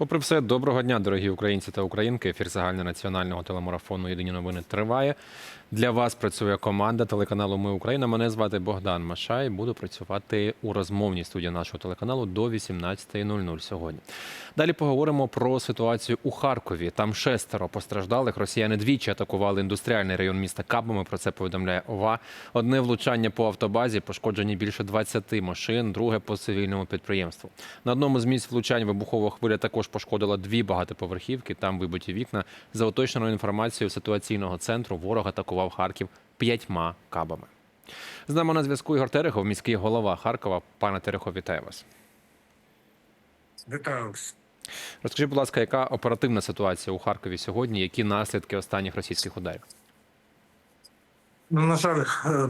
Попри все, доброго дня, дорогі українці та українки. Ефір загальнонаціонального телемарафону Єдині новини триває. Для вас працює команда телеканалу Ми Україна. Мене звати Богдан Машай. Буду працювати у розмовній студії нашого телеканалу до 18.00 сьогодні. Далі поговоримо про ситуацію у Харкові. Там шестеро постраждалих. Росіяни двічі атакували індустріальний район міста кабами. Про це повідомляє ОВА. Одне влучання по автобазі, пошкоджені більше 20 машин, друге по цивільному підприємству. На одному з місць влучань вибухова хвиля також пошкодила дві багатоповерхівки. Там вибиті вікна. За уточненою інформацією ситуаційного центру ворог атакував Харків п'ятьма кабами. З нами на зв'язку Ігор Терехов, міський голова Харкова. Пане Терехов, вітаю вас. Вітаю вас. Розкажіть, будь ласка, яка оперативна ситуація у Харкові сьогодні? Які наслідки останніх російських ударів? Ну, на жаль, е,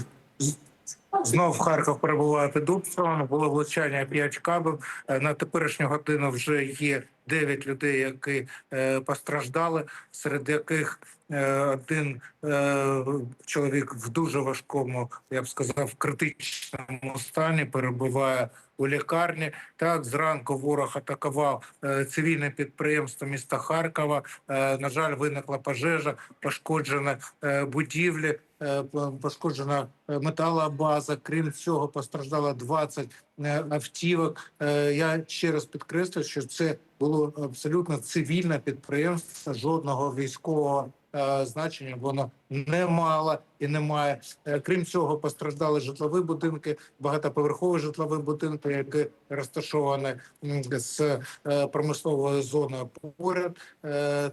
знов Харків перебуває під обстрілами. Було влучання 5 кабів. Е, На теперішню годину вже є 9 людей, які е, постраждали, серед яких е, один е, чоловік в дуже важкому, я б сказав, критичному стані перебуває у лікарні. Так, зранку ворог атакував цивільне підприємство міста Харкова. На жаль, виникла пожежа, пошкоджені будівлі, пошкоджена е, металобаза. Крім цього, постраждало 20 е, автівок. Е, Я ще раз підкреслюю, що це було абсолютно цивільне підприємство, жодного військового. Е, Значення воно не мало і не має. Е, Крім цього, постраждали житлові будинки, багатоповерхові житлові будинки, які розташовані з е, промисловою зоною поряд.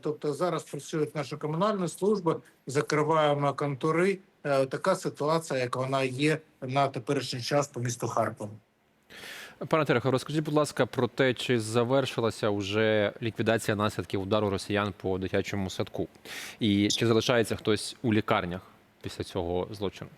Тобто зараз працюють наші комунальні служби, закриваємо контори. Е, Така ситуація, як вона є на теперішній час по місту Харкову. Пане Терехов, розкажіть, будь ласка, про те, чи завершилася вже ліквідація наслідків удару росіян по дитячому садку, і чи залишається хтось у лікарнях після цього злочину?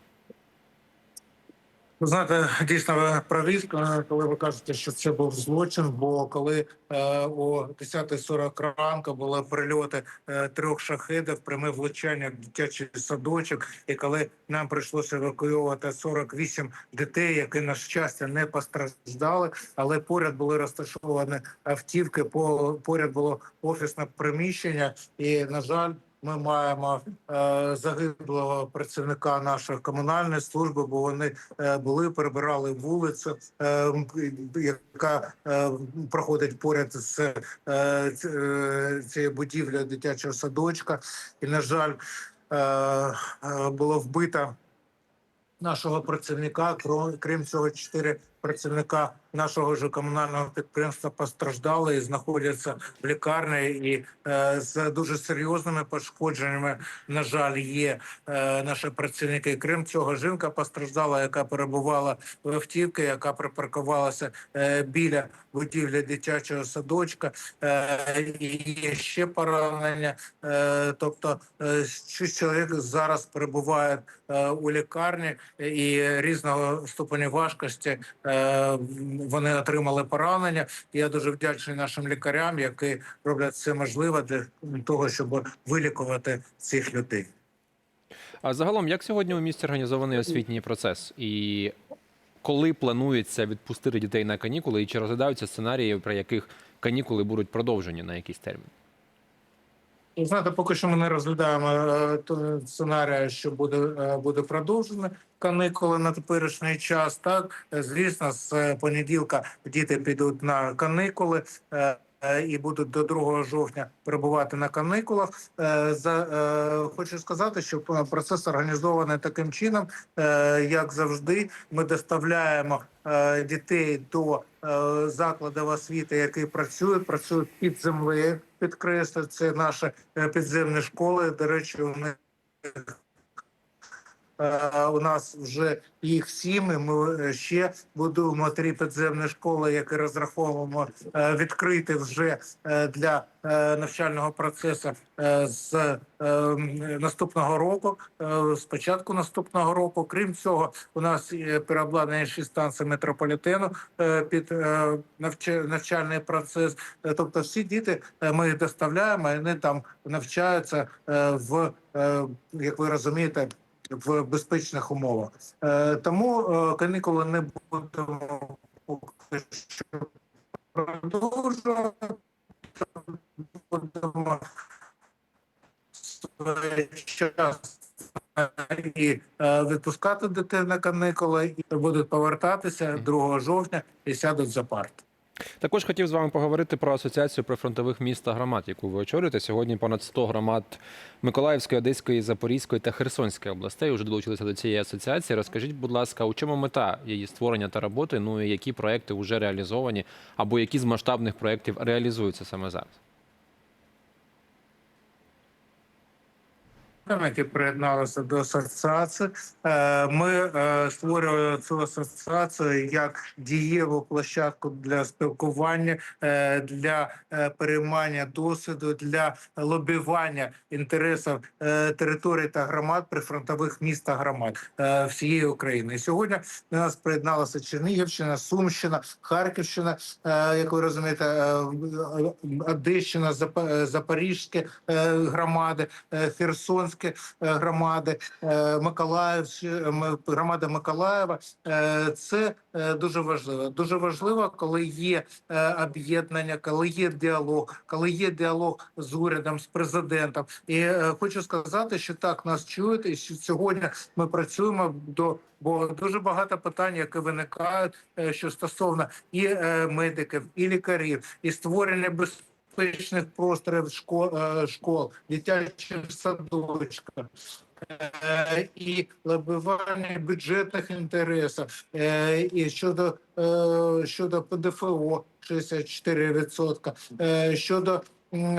Ви знаєте, дійсно ви праві, е, коли ви кажете, що це був злочин. Бо коли е, о 10.40 ранку були прильоти е, трьох шахедів, пряме влучання дитячий садочок, і коли нам прийшлося евакуювати 48 дітей, які на щастя не постраждали, але поряд були розташовані автівки, по поряд було офісне приміщення, і на жаль. Ми маємо е, загиблого працівника нашої комунальної служби, бо вони е, були перебирали вулицю, е, яка е, проходить поряд з е, е, цією будівлею дитячого садочка. І, на жаль, е, е, було вбито нашого працівника. Крім цього, чотири працівника нашого ж комунального підприємства постраждали і знаходяться в лікарні. І е, з дуже серйозними пошкодженнями, на жаль, є е, наші працівники. Крім цього, жінка постраждала, яка перебувала в автівці, яка припаркувалася е, біля будівлі дитячого садочка. Е, є ще поранення. Е, тобто, е, чоловік зараз перебувають е, у лікарні і різного ступеня важкості. Е, вони отримали поранення. Я дуже вдячний нашим лікарям, які роблять все можливе для того, щоб вилікувати цих людей. А загалом, як сьогодні у місті організований освітній процес? І коли планується відпустити дітей на канікули, і чи розглядаються сценарії, при яких канікули будуть продовжені на якийсь термін? Ви Знаєте, поки що ми не розглядаємо е, сценарія, що буде, е, буде продовжено канікули на теперішній час. Так, Е, звісно, з понеділка діти підуть на канікули. Е, І будуть до 2 жовтня перебувати на канікулах. Е, За е, хочу сказати, що процес організований таким чином, як завжди. Ми доставляємо дітей до закладів освіти, які працюють, працюють під землею. Підкреслю, це наші підземні школи. До речі, у них у нас вже їх сім. і Ми е, ще будуємо три підземні школи, які розраховуємо е, відкрити вже е, для е, навчального процесу е, з е, наступного року. е, З початку наступного року. Крім цього, у нас є переобладнання шість станцій метрополітену е, під е, навча- навчальний процес. Е, Тобто, всі діти е, ми доставляємо, і вони там навчаються е, в е, як ви розумієте. В безпечних умовах, Е, тому е, канікули не будемо поки що продовжувати. Будемо час і е, відпускати дитину на канікули, і будуть повертатися 2 жовтня і сядуть за парти. Також хотів з вами поговорити про асоціацію прифронтових міст та громад, яку ви очолюєте. Сьогодні понад 100 громад Миколаївської, Одеської, Запорізької та Херсонської областей вже долучилися до цієї асоціації. Розкажіть, будь ласка, у чому мета її створення та роботи? Ну і які проекти вже реалізовані, або які з масштабних проєктів реалізуються саме зараз? Які приєдналися до асоціації. Е, Ми е, створювали цю асоціацію як дієву площадку для спілкування, е, для переймання досвіду, для лобівання інтересів територій та громад прифронтових міст та громад всієї України. І сьогодні до нас приєдналася Чернігівщина, Сумщина, Харківщина, як ви розумієте, Одещина, Зап- Запорізьке е, громади, е, Херсонське е, громади, е, Миколаївщина, м- громада Миколаєва. Е, Це е, дуже важливо. Дуже важливо, коли є е, об'єднання, коли є діалог, коли є діалог з урядом, з президентом. І е, хочу сказати, що так нас чують, і що сьогодні ми працюємо до. Бо дуже багато питань, які виникають, е, що стосовно і е, медиків, і лікарів, і створення безпечних просторів школ, е, школ дитячих садочках. е, І лобивання бюджетних інтересів е, і щодо щодо ПДФО 64%, е, щодо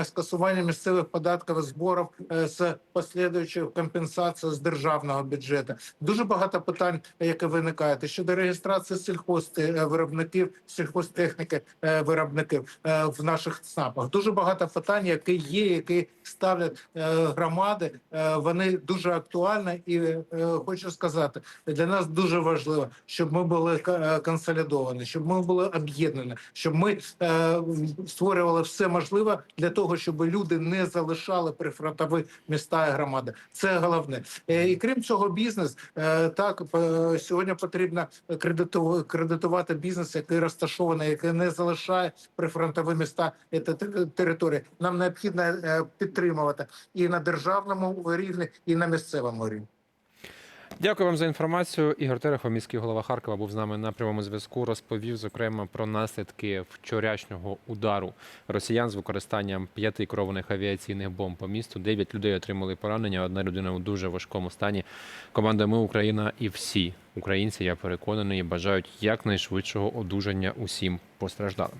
скасування місцевих податків і зборів е, з послідуючою компенсацією з державного бюджету. Дуже багато питань, які виникають щодо реєстрації сільхозвиробників, сільхозтехніки е, виробників е, в наших ЦНАПах. Дуже багато питань, які є, які ставлять е, громади. Е, Вони дуже актуальні, і е, хочу сказати, для нас дуже важливо, щоб ми були е, консолідовані, щоб ми були об'єднані, щоб ми е, створювали все можливе для того, щоб люди не залишали прифронтові міста і громади. Це головне. Е, І крім цього, бізнес е, так е, сьогодні потрібно кредитувати бізнес, який розташований, який не залишає прифронтові міста те- території. Нам необхідно підтримувати і на державному рівні, і на місцевому рівні. Дякую вам за інформацію. Ігор Терехов, міський голова Харкова, був з нами на прямому зв'язку. Розповів зокрема про наслідки вчорашнього удару росіян з використанням п'яти керованих авіаційних бомб по місту. Дев'ять людей отримали поранення. Одна людина у дуже важкому стані. Команда Ми Україна і всі українці, я переконаний, бажають якнайшвидшого одужання усім постраждалим.